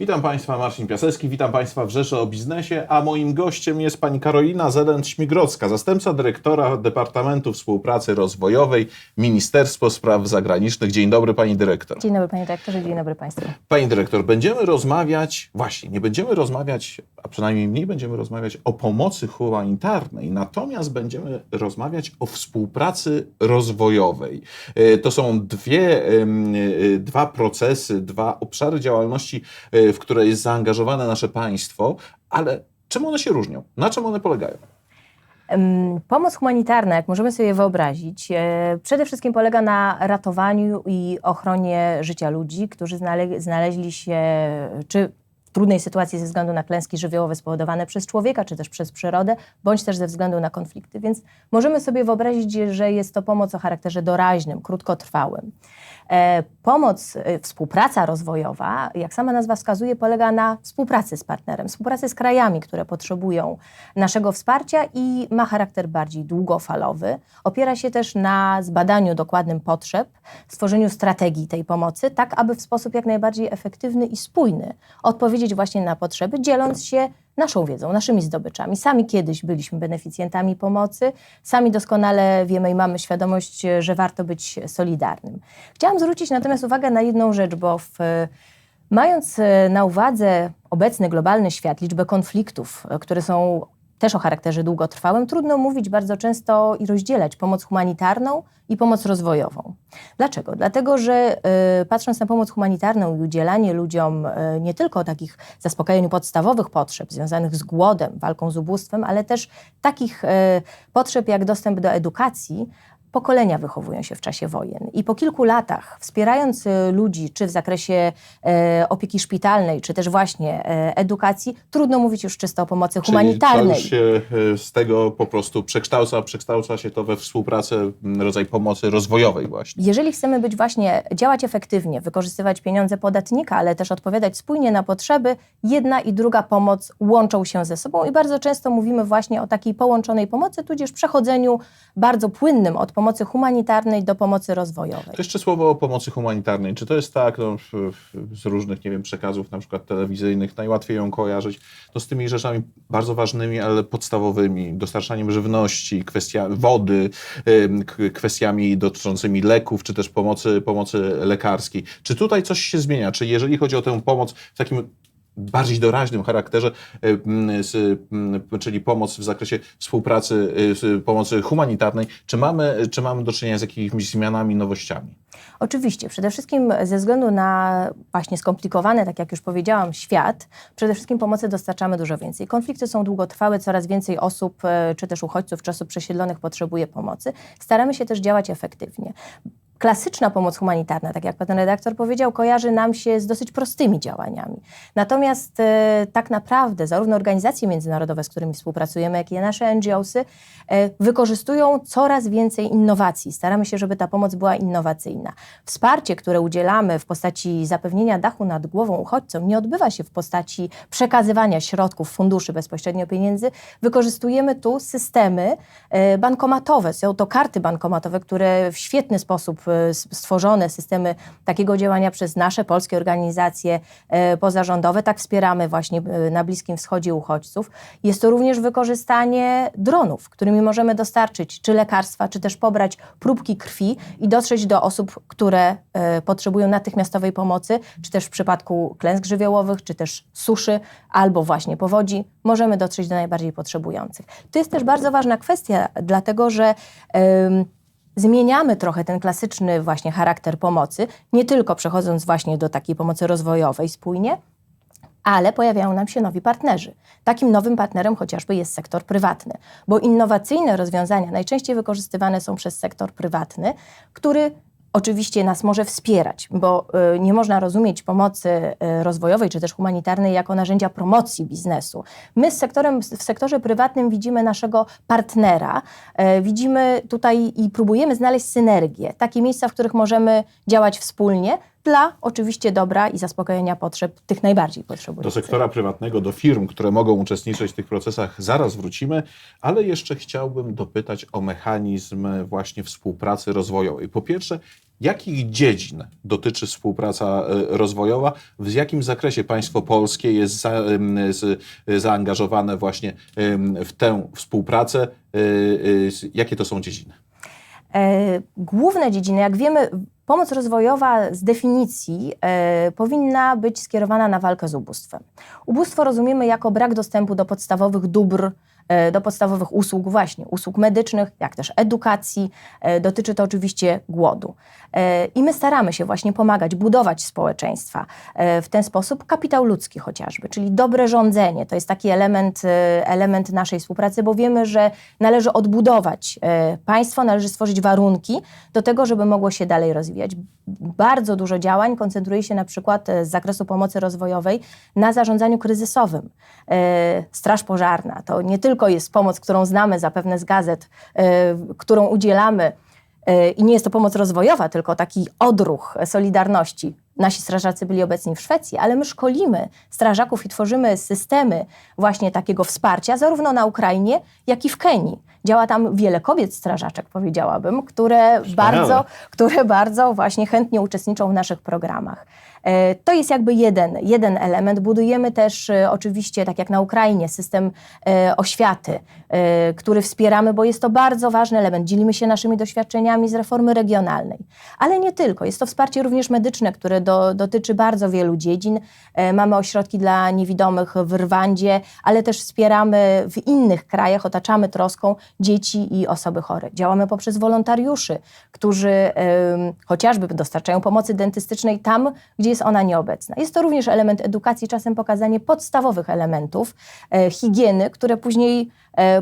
Witam Państwa, Marcin Piasecki, witam Państwa w Rzeszy o Biznesie, a moim gościem jest Pani Karolina Zelent-Śmigrodzka, zastępca dyrektora Departamentu Współpracy Rozwojowej Ministerstwo Spraw Zagranicznych. Dzień dobry Pani Dyrektor. Dzień dobry Panie Dyrektorze, dzień dobry Państwu. Pani Dyrektor, będziemy rozmawiać, właśnie, nie będziemy rozmawiać, a przynajmniej mniej będziemy rozmawiać o pomocy humanitarnej, natomiast będziemy rozmawiać o współpracy rozwojowej. E, To są dwie, e, dwa procesy, dwa obszary działalności, e, w które jest zaangażowane nasze państwo, ale czym one się różnią? Na czym one polegają? Pomoc humanitarna, jak możemy sobie wyobrazić, e, przede wszystkim polega na ratowaniu i ochronie życia ludzi, którzy znale- znaleźli się czy trudnej sytuacji ze względu na klęski żywiołowe spowodowane przez człowieka, czy też przez przyrodę, bądź też ze względu na konflikty. Więc możemy sobie wyobrazić, że jest to pomoc o charakterze doraźnym, krótkotrwałym. E, Pomoc, e, współpraca rozwojowa, jak sama nazwa wskazuje, polega na współpracy z partnerem, współpracy z krajami, które potrzebują naszego wsparcia i ma charakter bardziej długofalowy. Opiera się też na zbadaniu dokładnym potrzeb, stworzeniu strategii tej pomocy, tak aby w sposób jak najbardziej efektywny i spójny odpowiedzieć właśnie na potrzeby, dzieląc się naszą wiedzą, naszymi zdobyczami. Sami kiedyś byliśmy beneficjentami pomocy, sami doskonale wiemy i mamy świadomość, że warto być solidarnym. Chciałam zwrócić natomiast uwagę na jedną rzecz, bo w, mając e, na uwadze obecny globalny świat, liczbę konfliktów, e, które są też o charakterze długotrwałym, trudno mówić bardzo często i rozdzielać pomoc humanitarną i pomoc rozwojową. Dlaczego? Dlatego, że y, patrząc na pomoc humanitarną i udzielanie ludziom y, nie tylko takich zaspokajaniu podstawowych potrzeb związanych z głodem, walką z ubóstwem, ale też takich y, potrzeb jak dostęp do edukacji, pokolenia wychowują się w czasie wojen. I po kilku latach, wspierając y, ludzi, czy w zakresie e, opieki szpitalnej, czy też właśnie e, edukacji, trudno mówić już czysto o pomocy humanitarnej. Czyli to już się e, z tego po prostu przekształca, przekształca się to we współpracę, m, rodzaj pomocy rozwojowej właśnie. Jeżeli chcemy być właśnie, działać efektywnie, wykorzystywać pieniądze podatnika, ale też odpowiadać spójnie na potrzeby, jedna i druga pomoc łączą się ze sobą i bardzo często mówimy właśnie o takiej połączonej pomocy, tudzież przechodzeniu bardzo płynnym od pomocy humanitarnej do pomocy rozwojowej. To jeszcze słowo o pomocy humanitarnej. Czy to jest tak, no, z różnych, nie wiem, przekazów, na przykład telewizyjnych, najłatwiej ją kojarzyć, to z tymi rzeczami bardzo ważnymi, ale podstawowymi, dostarczaniem żywności, kwestia wody, kwestiami dotyczącymi leków, czy też pomocy, pomocy lekarskiej. Czy tutaj coś się zmienia? Czy jeżeli chodzi o tę pomoc w takim bardziej doraźnym charakterze, ym, z, ym, czyli pomoc w zakresie współpracy, y, pomocy humanitarnej, czy mamy, czy mamy do czynienia z jakimiś zmianami, nowościami? Oczywiście, przede wszystkim ze względu na właśnie skomplikowany, tak jak już powiedziałam, świat, przede wszystkim pomocy dostarczamy dużo więcej. Konflikty są długotrwałe, coraz więcej osób, e, czy też uchodźców, czy osób przesiedlonych potrzebuje pomocy. Staramy się też działać efektywnie. Klasyczna pomoc humanitarna, tak jak pan redaktor powiedział, kojarzy nam się z dosyć prostymi działaniami. Natomiast e, tak naprawdę zarówno organizacje międzynarodowe, z którymi współpracujemy, jak i nasze NGOsy e, wykorzystują coraz więcej innowacji. Staramy się, żeby ta pomoc była innowacyjna. Wsparcie, które udzielamy w postaci zapewnienia dachu nad głową uchodźcom, nie odbywa się w postaci przekazywania środków, funduszy, bezpośrednio pieniędzy. Wykorzystujemy tu systemy e, bankomatowe. Są to karty bankomatowe, które w świetny sposób stworzone, systemy takiego działania przez nasze polskie organizacje e, pozarządowe. Tak wspieramy właśnie e, na Bliskim Wschodzie uchodźców. Jest to również wykorzystanie dronów, którymi możemy dostarczyć czy lekarstwa, czy też pobrać próbki krwi i dotrzeć do osób, które e, potrzebują natychmiastowej pomocy, czy też w przypadku klęsk żywiołowych, czy też suszy, albo właśnie powodzi, możemy dotrzeć do najbardziej potrzebujących. To jest też bardzo ważna kwestia, dlatego że em, zmieniamy trochę ten klasyczny właśnie charakter pomocy, nie tylko przechodząc właśnie do takiej pomocy rozwojowej spójnie, ale pojawiają nam się nowi partnerzy. Takim nowym partnerem chociażby jest sektor prywatny, bo innowacyjne rozwiązania najczęściej wykorzystywane są przez sektor prywatny, który oczywiście nas może wspierać, bo y, nie można rozumieć pomocy y, rozwojowej czy też humanitarnej jako narzędzia promocji biznesu. My z sektorem, w sektorze prywatnym widzimy naszego partnera, e, widzimy tutaj i próbujemy znaleźć synergię, takie miejsca, w których możemy działać wspólnie, dla oczywiście dobra i zaspokojenia potrzeb tych najbardziej Do potrzebujących. sektora prywatnego, do firm, które mogą uczestniczyć w tych procesach, zaraz wrócimy, ale jeszcze chciałbym dopytać o mechanizm właśnie współpracy rozwojowej. Po pierwsze, jakich dziedzin dotyczy współpraca e, rozwojowa? W jakim zakresie państwo polskie jest za, z, zaangażowane właśnie w tę współpracę? E, e, Jakie to są dziedziny? E, Główne dziedziny, jak wiemy, pomoc rozwojowa z definicji e, powinna być skierowana na walkę z ubóstwem. Ubóstwo rozumiemy jako brak dostępu do podstawowych dóbr, do podstawowych usług, właśnie usług medycznych, jak też edukacji. E, dotyczy to oczywiście głodu. E, I my staramy się właśnie pomagać, budować społeczeństwa e, w ten sposób. Kapitał ludzki chociażby, czyli dobre rządzenie, to jest taki element, e, element naszej współpracy, bo wiemy, że należy odbudować e, państwo, należy stworzyć warunki do tego, żeby mogło się dalej rozwijać. Bardzo dużo działań koncentruje się na przykład e, z zakresu pomocy rozwojowej na zarządzaniu kryzysowym. E, Straż pożarna to nie tylko jest pomoc, którą znamy zapewne z gazet, e, którą udzielamy E, I nie jest to pomoc rozwojowa, tylko taki odruch solidarności. Nasi strażacy byli obecni w Szwecji, ale my szkolimy strażaków i tworzymy systemy właśnie takiego wsparcia, zarówno na Ukrainie, jak i w Kenii. Działa tam wiele kobiet strażaczek, powiedziałabym, które bardzo, które bardzo właśnie chętnie uczestniczą w naszych programach. E, To jest jakby jeden, jeden element. Budujemy też e, oczywiście, tak jak na Ukrainie, system e, oświaty, który wspieramy, bo jest to bardzo ważny element. Dzielimy się naszymi doświadczeniami z reformy regionalnej. Ale nie tylko. Jest to wsparcie również medyczne, które do, dotyczy bardzo wielu dziedzin. E, Mamy ośrodki dla niewidomych w Rwandzie, ale też wspieramy w innych krajach, otaczamy troską dzieci i osoby chore. Działamy poprzez wolontariuszy, którzy chociażby dostarczają pomocy dentystycznej tam, gdzie jest ona nieobecna. Jest to również element edukacji, czasem pokazanie podstawowych elementów e, higieny, które później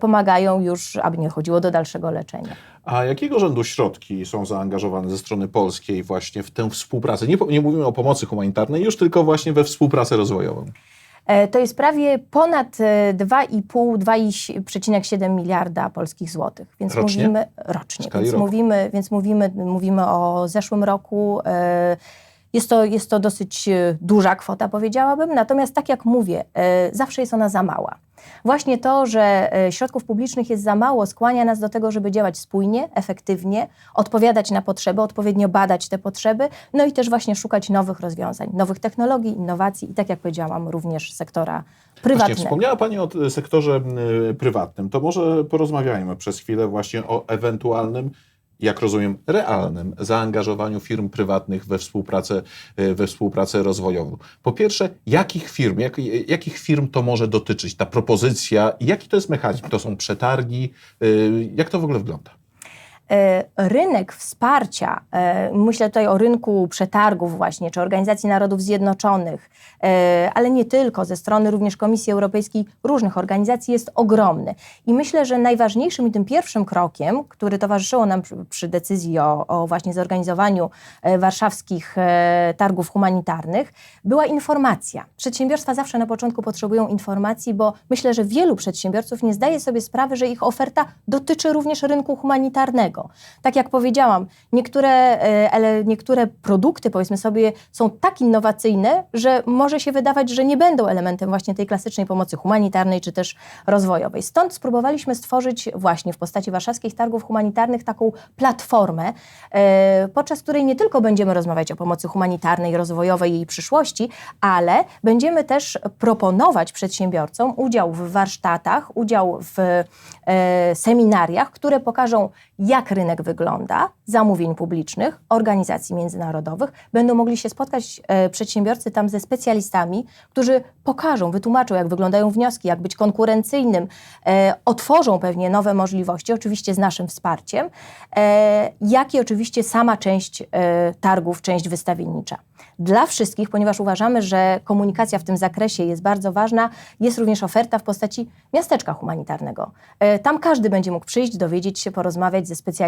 pomagają już, aby nie chodziło do dalszego leczenia. A jakiego rzędu środki są zaangażowane ze strony polskiej właśnie w tę współpracę? Nie, nie mówimy o pomocy humanitarnej, już tylko właśnie we współpracę rozwojową. E, To jest prawie ponad e, 2,5-2,7 miliarda polskich złotych. Więc Rocznie? mówimy rocznie. Więc roku. mówimy, więc mówimy, mówimy o zeszłym roku. e, Jest to, jest to dosyć e, duża kwota, powiedziałabym. Natomiast tak jak mówię, e, zawsze jest ona za mała. Właśnie to, że e, środków publicznych jest za mało, skłania nas do tego, żeby działać spójnie, efektywnie, odpowiadać na potrzeby, odpowiednio badać te potrzeby, no i też właśnie szukać nowych rozwiązań, nowych technologii, innowacji i tak jak powiedziałam, również sektora Właśnie prywatnego. wspomniała Pani o sektorze prywatnym. To może porozmawiajmy przez chwilę właśnie o ewentualnym, jak rozumiem, realnym zaangażowaniu firm prywatnych we współpracę, y, we współpracę rozwojową. Po pierwsze, jakich firm, jak, jakich firm to może dotyczyć, ta propozycja jaki to jest mechanizm? To są przetargi? Y, Jak to w ogóle wygląda? E, rynek wsparcia, e, myślę tutaj o rynku przetargów właśnie, czy Organizacji Narodów Zjednoczonych, e, ale nie tylko, ze strony również Komisji Europejskiej, różnych organizacji jest ogromny. I myślę, że najważniejszym i tym pierwszym krokiem, który towarzyszyło nam przy, decyzji o, o właśnie zorganizowaniu warszawskich targów humanitarnych, była informacja. Przedsiębiorstwa zawsze na początku potrzebują informacji, bo myślę, że wielu przedsiębiorców nie zdaje sobie sprawy, że ich oferta dotyczy również rynku humanitarnego. Tak jak powiedziałam, niektóre, e, ele- niektóre produkty, powiedzmy sobie, są tak innowacyjne, że może się wydawać, że nie będą elementem właśnie tej klasycznej pomocy humanitarnej czy też rozwojowej. Stąd spróbowaliśmy stworzyć właśnie w postaci warszawskich targów humanitarnych taką platformę, e, podczas której nie tylko będziemy rozmawiać o pomocy humanitarnej, rozwojowej i jej przyszłości, ale będziemy też proponować przedsiębiorcom udział w warsztatach, udział w e, seminariach, które pokażą, jak rynek wygląda, zamówień publicznych, organizacji międzynarodowych. Będą mogli się spotkać e, przedsiębiorcy tam ze specjalistami, którzy pokażą, wytłumaczą, jak wyglądają wnioski, jak być konkurencyjnym, e, otworzą pewnie nowe możliwości, oczywiście z naszym wsparciem, e, jak i oczywiście sama część targów, część wystawiennicza. Dla wszystkich, ponieważ uważamy, że komunikacja w tym zakresie jest bardzo ważna, jest również oferta w postaci miasteczka humanitarnego. Tam każdy będzie mógł przyjść, dowiedzieć się, porozmawiać ze specjalistami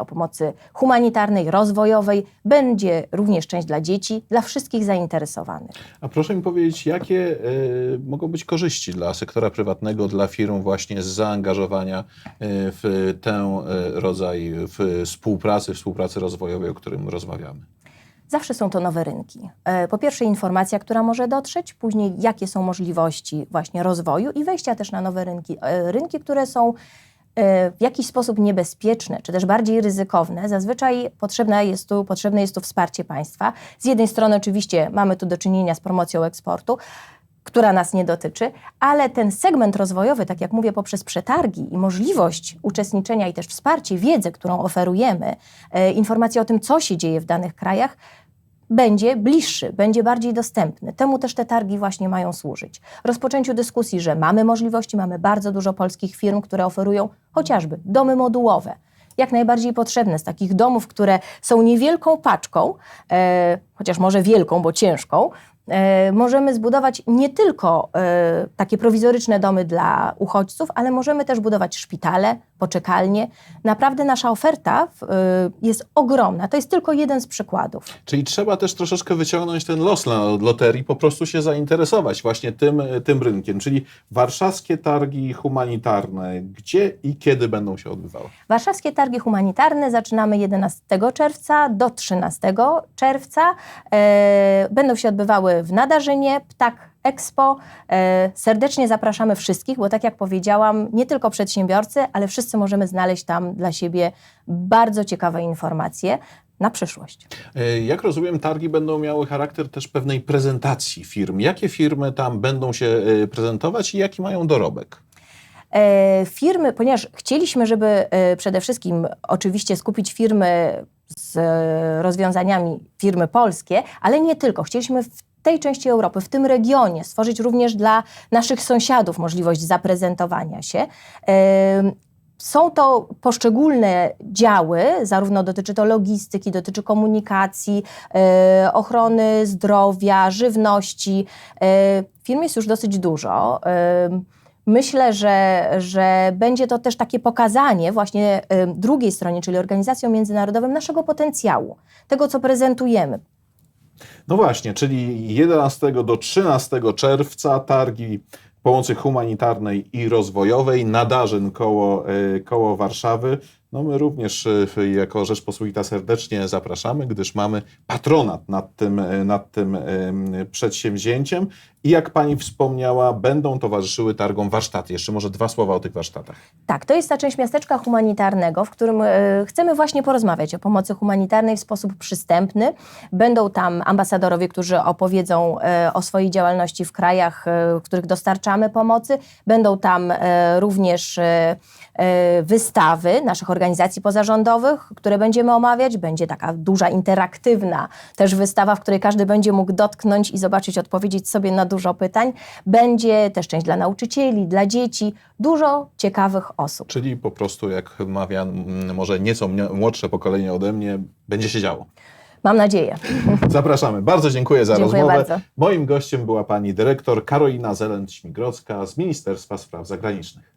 o pomocy humanitarnej, rozwojowej. Będzie również część dla dzieci, dla wszystkich zainteresowanych. A proszę mi powiedzieć, jakie y, mogą być korzyści dla sektora prywatnego, dla firm właśnie z zaangażowania y, w ten y, rodzaj w współpracy, współpracy rozwojowej, o którym rozmawiamy? Zawsze są to nowe rynki. E, Po pierwsze informacja, która może dotrzeć, później jakie są możliwości właśnie rozwoju i wejścia też na nowe rynki. Rynki, które są w jakiś sposób niebezpieczne, czy też bardziej ryzykowne, zazwyczaj potrzebne jest, tu, potrzebne jest tu wsparcie państwa. Z jednej strony oczywiście mamy tu do czynienia z promocją eksportu, która nas nie dotyczy, ale ten segment rozwojowy, tak jak mówię, poprzez przetargi i możliwość uczestniczenia i też wsparcie, wiedzę, którą oferujemy, e, informacje o tym, co się dzieje w danych krajach, będzie bliższy, będzie bardziej dostępny. Temu też te targi właśnie mają służyć. Rozpoczęciu dyskusji, że mamy możliwości, mamy bardzo dużo polskich firm, które oferują chociażby domy modułowe. Jak najbardziej potrzebne z takich domów, które są niewielką paczką, e, chociaż może wielką, bo ciężką, możemy zbudować nie tylko e, takie prowizoryczne domy dla uchodźców, ale możemy też budować szpitale, poczekalnie. Naprawdę nasza oferta e, jest ogromna. To jest tylko jeden z przykładów. Czyli trzeba też troszeczkę wyciągnąć ten los na od loterii, po prostu się zainteresować właśnie tym, tym rynkiem. Czyli warszawskie targi humanitarne, gdzie i kiedy będą się odbywały? Warszawskie Targi Humanitarne zaczynamy 11 czerwca do 13 czerwca. E, będą się odbywały w Nadarzynie, Ptak Expo. E, serdecznie zapraszamy wszystkich, bo tak jak powiedziałam, nie tylko przedsiębiorcy, ale wszyscy możemy znaleźć tam dla siebie bardzo ciekawe informacje na przyszłość. E, Jak rozumiem, targi będą miały charakter też pewnej prezentacji firm. Jakie firmy tam będą się e, prezentować i jaki mają dorobek? Firmy, ponieważ chcieliśmy, żeby przede wszystkim oczywiście skupić firmy z rozwiązaniami firmy polskie, ale nie tylko. Chcieliśmy w tej części Europy, w tym regionie stworzyć również dla naszych sąsiadów możliwość zaprezentowania się. Są to poszczególne działy, zarówno dotyczy to logistyki, dotyczy komunikacji, e, ochrony zdrowia, żywności. E, Firm jest już dosyć dużo. Myślę, że, że będzie to też takie pokazanie właśnie drugiej stronie, czyli organizacjom międzynarodowym, naszego potencjału, tego, co prezentujemy. No właśnie, czyli 11 do 13 czerwca targi pomocy humanitarnej i rozwojowej, nadarzyn koło, e, koło Warszawy. No my również e, jako Rzeczpospolita serdecznie zapraszamy, gdyż mamy patronat nad tym, e, nad tym em, przedsięwzięciem. I jak pani wspomniała, będą towarzyszyły targom warsztaty. Jeszcze może dwa słowa o tych warsztatach. Tak, to jest ta część miasteczka humanitarnego, w którym e, chcemy właśnie porozmawiać o pomocy humanitarnej w sposób przystępny. Będą tam ambasadorowie, którzy opowiedzą e, o swojej działalności w krajach, e, w których dostarczamy pomocy. Będą tam również wystawy naszych organizacji pozarządowych, które będziemy omawiać. Będzie taka duża, interaktywna też wystawa, w której każdy będzie mógł dotknąć i zobaczyć, odpowiedzieć sobie na dużo pytań. Będzie też część dla nauczycieli, dla dzieci, dużo ciekawych osób. Czyli po prostu, jak mawia mm, może nieco młodsze pokolenie ode mnie, będzie się działo. Mam nadzieję. Zapraszamy. Bardzo dziękuję za Dziękuję rozmowę. bardzo. Moim gościem była pani dyrektor Karolina Zelent-Śmigrodzka z Ministerstwa Spraw Zagranicznych.